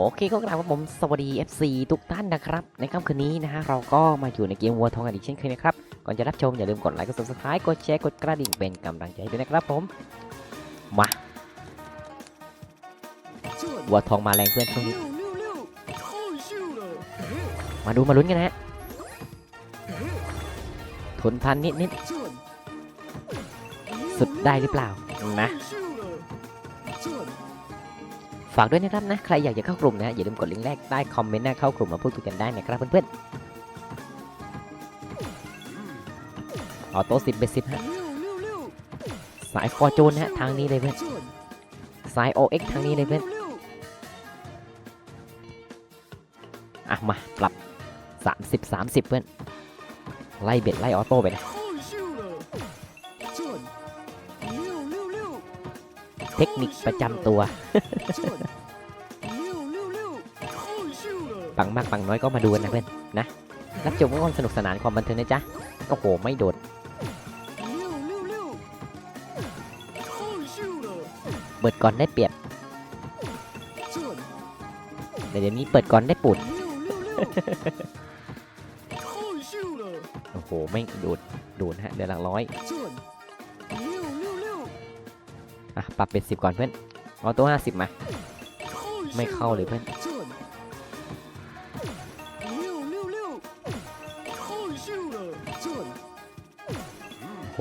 โอเคก็กล่าวว่าผมสวัสดี FC ทุกท่านนะครับ ในค่ำคืนนี้นะฮะเราก็มาอยู่ในเกมวัวทองกันอีกเช่นเคยนะครับ ก่อนจะรับชมอย่าลืมกดไลค์กด subscribe กดแชร์กดกระดิ่งเป็นกำลังใจด้วยนะครับผม มา วัวทองมาแรงเพื่อนช่วงนี้ มาดูมาลุ้นกันนะฮะทุนพันนิดนิดสุดได้หรือเปล่านะ ฝากด้วยนะครับนะใครอยากจะเข้ากลุ่มนะอย่าลืมกดลิงก์แรกใต้คอมเมนต์น้าเข้ากลุ่มมาพูดคุยกันได้นะครับเพื่อนๆออโต้สิบเบสิบฮะสายฟอร์จูนนะฮะทางนี้เลยเพื่อนสาย OX ทางนี้เลยเพื่อนอะมาปรับ 30 30 เพื่อนไล่เบ็ดไล่ออโต้ไปนะ เทคนิคประจำตัว ปังมากปังน้อยก็มาดูกันนะเพื่อนนะ รับชมก็ความสนุกสนานความบันเทิงนะจ๊ะโอ้โหไม่โดดเปิดก่อนได้เปรียบแต่เดี๋ยวนี้เปิดก่อนได้ปูดโอ้โหไม่โดดโดดฮะเดือนหลักร้อย อะปรับเป็นสิบก่อนเพื่อนออโต้ห้าสิบมา ไม่เข้าเลยเพื่อนโห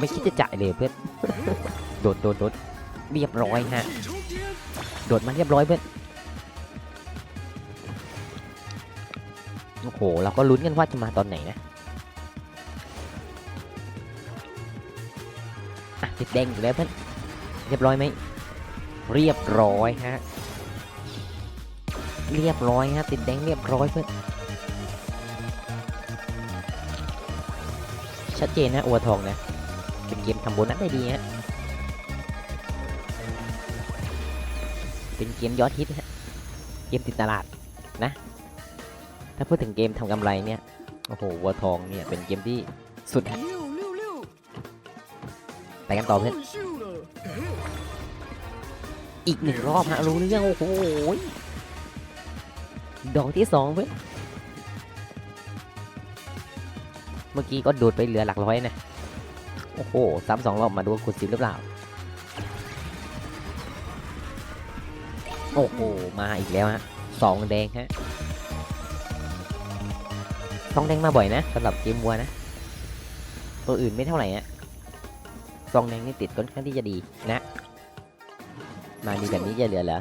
ไม่คิดจะจ่ายเลยเพื่อน โดดโดดโดดเรียบร้อยฮะ โดดมาเรียบร้อยเพื่อน โอ้โห เราก็ลุ้นกันว่าจะมาตอนไหนนะอะติดแดงอยู่แล้วเพื่อนเรียบร้อยไหม เรียบร้อยฮะ เรียบร้อยฮะ ติดแดงเรียบร้อยเพื่อน ชัดเจนนะอัวทองนะ เป็นเกมทำโบนัสได้ดีฮะ เป็นเกมยอดฮิตฮะ เกมติดตลาดนะ ถ้าพูดถึงเกมทำกำไรเนี่ย โอ้โห วัวทองเนี่ย เป็นเกมที่สุดฮะไปกันต่อเพื่อน อีกหนึ่งรอบฮะ รู้เรื่อง โอ้โห ดอกที่สองเพื่อน เมื่อกี้ก็ดูดไปเหลือหลักร้อยนะ โอ้โห ซ้ำสองรอบมาดูว่าคุณสิบหรือเปล่า โอ้โห มาอีกแล้วฮะสองแดงฮะ สองแดงมาบ่อยนะสำหรับเกมวัวนะ ตัวอื่นไม่เท่าไหร่ฮะสองแดงนี่ติดค่อนข้างที่จะดีนะ มาดีแบบนี้จะเหลือเหรอ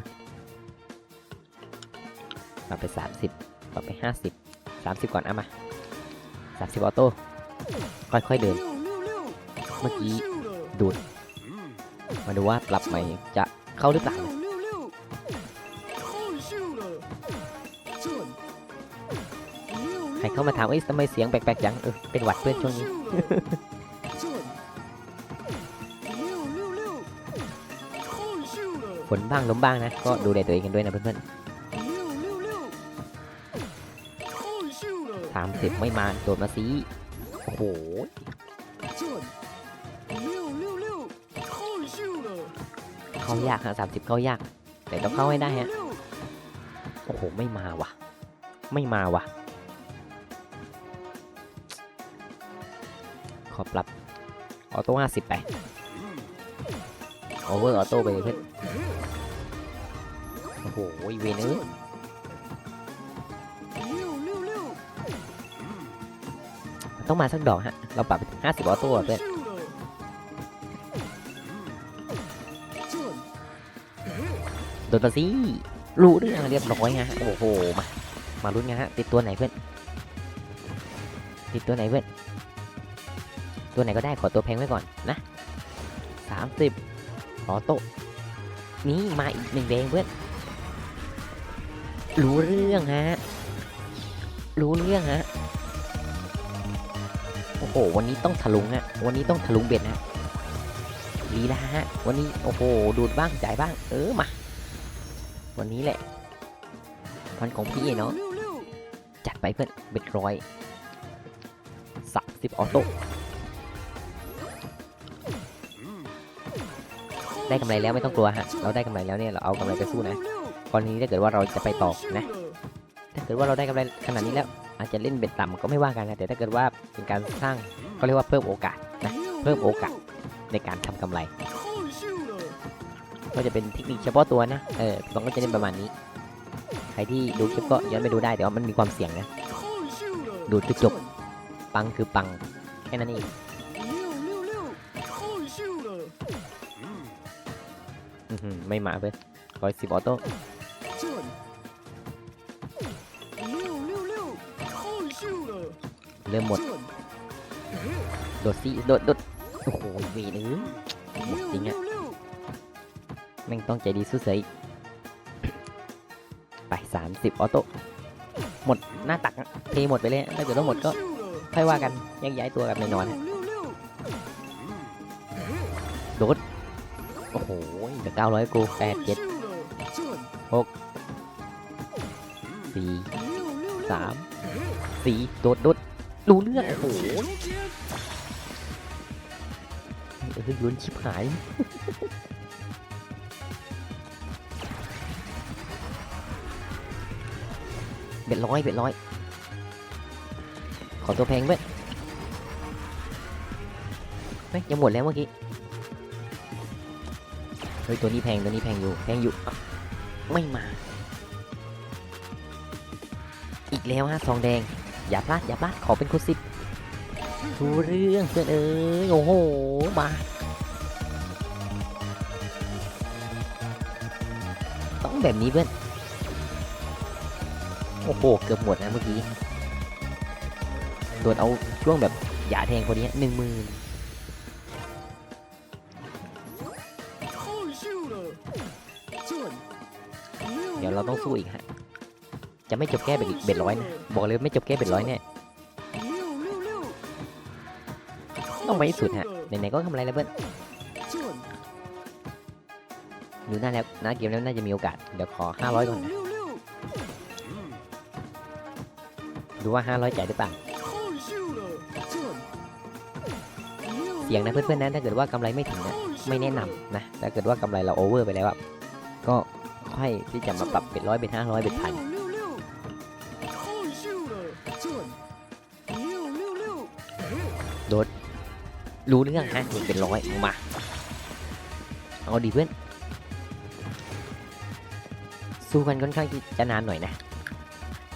ปรับไปสามสิบปรับไปห้าสิบสามสิบก่อนเอามาสามสิบออโต้ ค่อยๆเดิน เมื่อกี้ดูด มาดูว่าปรับใหม่จะเข้าหรือเปล่า รเข้ามาถามเอ้ยทำไมเสียงแปลกๆจังเออเป็นหวัดเพื่อนช่วงนี้ ฝนบ้างลมบ้างนะ ก็ดูแลตัวเองกันด้วยนะเพื่อนๆสามสิบไม่มาโดดมาซีโอ้โหเข้ายากฮะสามสิบเข้ายาก แต่ต้องเข้าให้ได้ฮะโอ้โห ไม่มาว่ะ ไม่มาว่ะ ขอปรับออโต้ห้าสิบไปโอเวอร์ออโต้ไปเลยเพื่อนโอ้โหเวนเอ้ยต้องมาสักดอกฮะ เราปรับห้าสิบออโต้เพื่อนโดนปะสิรู้เรื่องเรียบร้อยฮะ โอ้โห มา มาลุ้นกันฮะ ติดตัวไหนเพื่อน ติดตัวไหนเพื่อน ตัวไหนก็ได้ขอตัวแพงไว้ก่อนนะสามสิบขอโต๊ะ นี่มาอีกหนึ่งแดงเพื่อน รู้เรื่องฮะ รู้เรื่องฮะ โอ้โห วันนี้ต้องทะลุงฮะ วันนี้ต้องทะลุงเบ็ดฮะลีลาฮะ วันนี้โอ้โห ดูดบ้างจ่ายบ้าง เออมา วันนี้แหละวันของพี่เนาะ จัดไปเพื่อนเบ็ดร้อยสักสิสิบออโต้ ได้กำไรแล้วไม่ต้องกลัวฮะ เราได้กำไรแล้วเนี่ยเราเอากำไรไปสู้นะกรณีถ้าเกิดว่าเราจะไปต่อนะ ถ้าเกิดว่าเราได้กำไรขนาดนี้แล้ว อาจจะเล่นเบ็ดต่ำก็ไม่ว่ากันนะ แต่ถ้าเกิดว่าเป็นการสร้างก็เรียกว่าเพิ่มโอกาสนะ เพิ่มโอกาสในการทำกำไร ก็จะเป็นเทคนิคเฉพาะตัวนะ เออผมก็จะเล่นประมาณนี้ ใครที่ดูคลิปก็ย้อนไปดูได้แต่ว่ามันมีความเสี่ยงนะ ดูดคือจบปังคือปังแค่นั้นเอง อื้อหือไม่มาเพื่อนร้อยสิบออโต้เริ่มหมด โดดซีโดดโดดโอ้โหเวรเอ้ยหมดจริงอะแม่งต้องใจดีสู้เสืออีกไปสามสิบออโต้หมดหน้าตักอะเทหมดไปเลยถ้าเกิดว่าหมดก็ค่อยว่ากันแยกย้ายตัวกันในนอนอะโดด โอ้โหเดี๋ยวเก้าร้อยกูแปดเจ็ดสี่สามสี่โดดโดดรู้เรื่องโอ้โหเออยุนชิบหายเบ็ดร้อยเบ็ดร้อย ขอตัวแพงเว้ยเฮ้ยยังหมดแล้วเมื่อกี้ เฮ้ยตัวนี้แพงตัวนี้แพงอยู่แพงอยู่ไม่มา อีกแล้วฮะทองแดง อย่าพลาดอย่าพลาดขอเป็นคนสิบดูเรื่องเพื่อนเอ้ยโอ้โหมาต้องแบบนี้เพื่อนโอ้โหเกือบหมดนะเมื่อกี้โดนเอาช่วงแบบหยาแทงพอดีหนึ่งหมื่น เราต้องสู้อีกฮะ จะไม่จบแค่เบ็ดร้อยนะ บอกเลยไม่จบแค่เบ็ดร้อยแน่ต้องไปสุดฮะ ไหนๆก็ทำอะไรแล้วเพื่อนดูหน้าแล้วหน้าเกมแล้วน่าจะมีโอกาส เดี๋ยวขอ 500 ก่อนนะ ดูว่า 500จ่ายหรือเปล่าเสียงนะเพื่อนๆนะถ้าเกิดว่ากำไรไม่ถึงนะไม่แนะนำนะ ถ้าเกิดว่ากำไรเราโอเวอร์ไปแล้วก็ ค่อยที่จะมาปรับเป็นร้อยเป็นห้าร้อยเป็นพันรู้เรื่องฮะเป็นร้อยมา เอาดีเพื่อน สู้กันค่อนข้างจะนานหน่อยนะ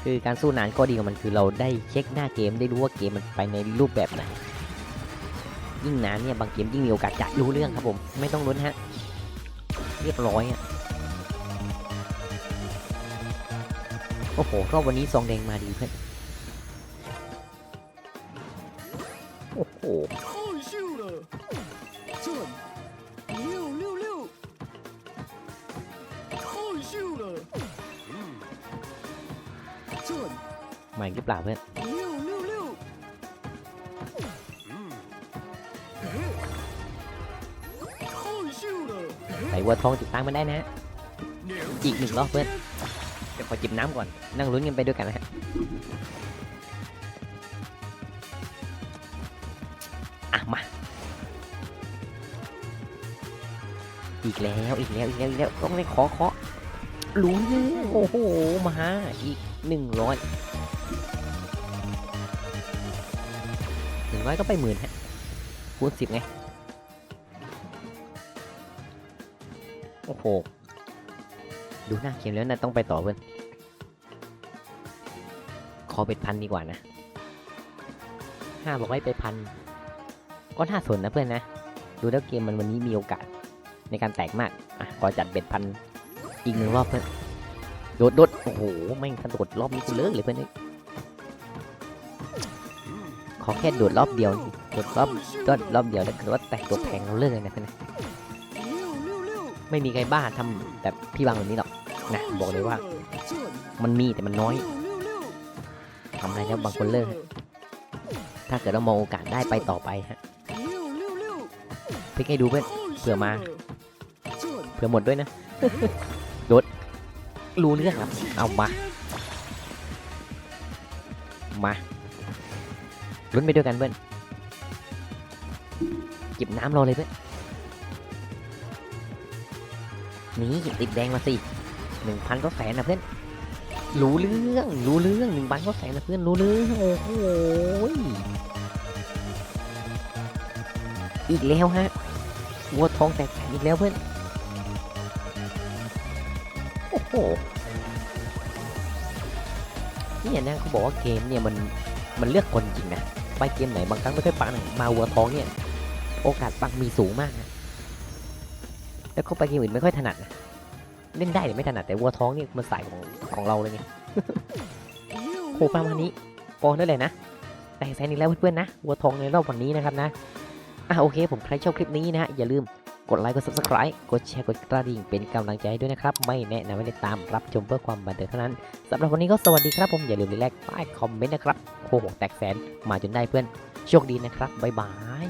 คือการสู้นานก็ดีของมันคือเราได้เช็คหน้าเกมได้รู้ว่าเกมมันไปในรูปแบบไหนยิ่งนานเนี่ยบางเกมยิ่งมีโอกาสจะรู้เรื่องครับผม ไม่ต้องลุ้นฮะ เรียบร้อยอะ โอ้โห รอบวันนี้ซองแดงมาดีเพื่อน โอ้โหมาอีกหรือเปล่าเพื่อนใส่วัวทองติดตามมันได้นะฮะอีกหนึ่งรอบเพื่อนเดี๋ยว ขอจิบน้ำก่อน นั่งลุ้นกันไปด้วยกันนะฮะอะมา อีกแล้วอีกแล้วอีกแล้วอีกแล้วต้องได้ขอเคาะรู้เรื่องโอ้โห มาอีกหนึ่งร้อยหนึ่งร้อยก็ไปหมื่นฮะคูณสิบไง โอ้โห ดูหน้าเกมแล้วนะต้องไปต่อเพื่อน อเป็นพันดีกว่านะห้าร้อยไปพัน ก็น่าสนนะเพื่อนนะ ดูแล้วเกมมันวันนี้มีโอกาสในการแตกมาก อะขอจัดเบ็ดพันอีกหนึ่งรอบเพื่อน โดดโดดโอ้โห แม่งกระโดดรอบนี้กูเลิกเลยเพื่อนเอ้ยขอแค่โดดรอบเดียวนี่โดดรอบโดดรอบเดียวแล้วเกิดว่าแตกตัวแพงเราเลิกเลยนะเพื่อนนะไม่มีใครบ้าทำแบบพี่บางแบบนี้หรอกนะบอกเลยว่า มันมีแต่มันน้อย ทำไรแล้วบางคนเลิกถ้าเกิดเรามองโอกาสได้ไปต่อไปฮะพลิกให้ดูเพื่อนเผื่อมาเผื่อหมดด้วยนะโดดรู้เรื่องครับเอามามาลุ้นไปด้วยกันเพื่อนจิบน้ำรอเลยเพื่อนนี่ติดแดงมาสิหนึ่งพันก็แสนนะเพื่อน รู้เรื่อง รู้เรื่องหนึ่งพันก็แสนนะเพื่อนรู้เรื่องโอ้โหอีกแล้วฮะวัวทองแตกแสนอีกแล้วเพื่อน โอ้โหเนี่ยนะเขาบอกว่าเกมเนี่ยมันมันเลือกคนจริงนะไปเกมไหนบางครั้งไม่ค่อยปังมาวัวทองเนี่ย โอกาสปังมีสูงมากนะแล้วเขาไปเกมอื่นไม่ค่อยถนัดนะ เล่นได้แต่ไม่ถนัดแต่วัวท้องนี่มันสายของของเราเลยไงโคประมาณนี้พอได้เลยนะแต่แซนอีกแล้วเพื่อนๆนะวัวทองในรอบวันนี้นะครับนะอะโอเค ผมใครชอบคลิปนี้นะอย่าลืมกดไลค์กด subscribe กดแชร์กดกระดิ่งเป็นกำลังใจให้ด้วยนะครับ ไม่แนะนำให้ติดตามรับชมเพื่อความบันเทิงเท่านั้นสำหรับวันนี้ก็สวัสดีครับผมอย่าลืมแลกใต้คอมเมนต์นะครับโคโหแตกแสนมาจนได้เพื่อนโชคดีนะครับบ๊ายบาย